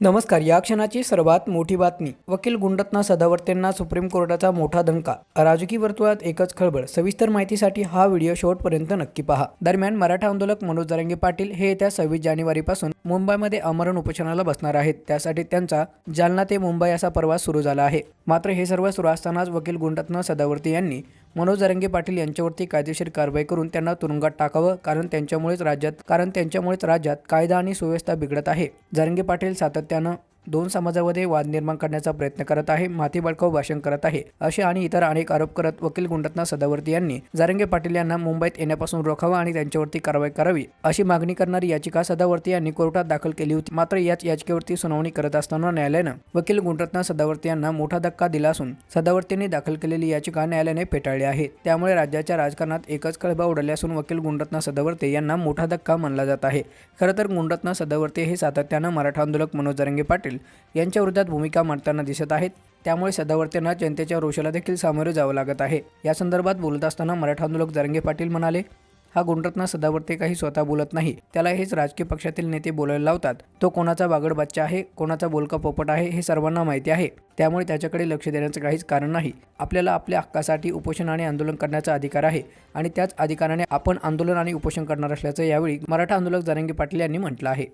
नमस्कार या क्षणाची सर्वात मोठी बातमी. वकील गुंडतना सदावर्तेंना सुप्रीम कोर्टाचा मोठा धनका राजकीय वर्तुळात एकच खळबळ. सविस्तर माहितीसाठी हा व्हिडिओ शेवटपर्यंत नक्की पहा. दरम्यान मराठा आंदोलक मनोज जरांगे पाटील हे येत्या सव्वीस जानेवारीपासून मुंबईमध्ये अमरण उपोषणाला बसणार आहेत. त्यासाठी त्यांचा जालना ते मुंबई असा प्रवास सुरू झाला आहे. मात्र हे सर्व सुरू असतानाच वकील गुंडरत्न सदावर्ती यांनी मनोज जरंगे पाटील यांच्यावरती कायदेशीर कारवाई करून त्यांना तुरुंगात टाकावं कारण त्यांच्यामुळेच राज्यात कारण त्यांच्यामुळेच राज्यात कायदा आणि सुव्यवस्था बिघडत आहे. जरंगे पाटील सातत्यानं दोन समाजामध्ये वाद निर्माण करण्याचा प्रयत्न करत आहे माथी बळकाव भाषण करत आहे असे आणि इतर अनेक आरोप करत वकील गुंडरत्न सदावर्ती यांनी जारंगे पाटील यांना मुंबईत येण्यापासून रोखावं आणि त्यांच्यावरती कारवाई करावी अशी मागणी करणारी याचिका सदावर्ती यांनी कोर्टात दाखल केली होती. मात्र याच याचिकेवरती सुनावणी करत असताना न्यायालयानं वकील गुंडरत्ना सदावर्ती यांना मोठा धक्का दिला असून सदावर्तींनी दाखल केलेली याचिका न्यायालयाने फेटाळली आहे. त्यामुळे राज्याच्या राजकारणात एकच कळबा उडाली असून वकील गुंडरत्ना सदावर्ते यांना मोठा धक्का मानला जात आहे. खरं तर गुंडरत्न सदावर्ते हे सातत्यानं मराठा आंदोलक मनोज जरंगे पाटील यांच्या विरोधात भूमिका मांडताना दिसत आहेत. त्यामुळे सदावर्तेंना जनतेच्या रोषाला देखील सामोरे जावं लागत आहे. या संदर्भात बोलत असताना मराठा आंदोलक जरंगे पाटील म्हणाले हा गुंडरत्न सदावर्ते काही स्वतः बोलत नाही. त्याला हेच राजकीय पक्षातील नेते बोलायला लावतात. तो कोणाचा बागड बच्चा आहे कोणाचा बोलका पोपट आहे हे सर्वांना माहिती आहे. त्यामुळे त्याच्याकडे लक्ष देण्याचं काहीच कारण नाही. आपल्याला आपल्या हक्कासाठी उपोषण आणि आंदोलन करण्याचा अधिकार आहे. आणि त्याच अधिकाराने आपण आंदोलन आणि उपोषण करणार असल्याचं यावेळी मराठा आंदोलक जरंगे पाटील यांनी म्हटलं आहे.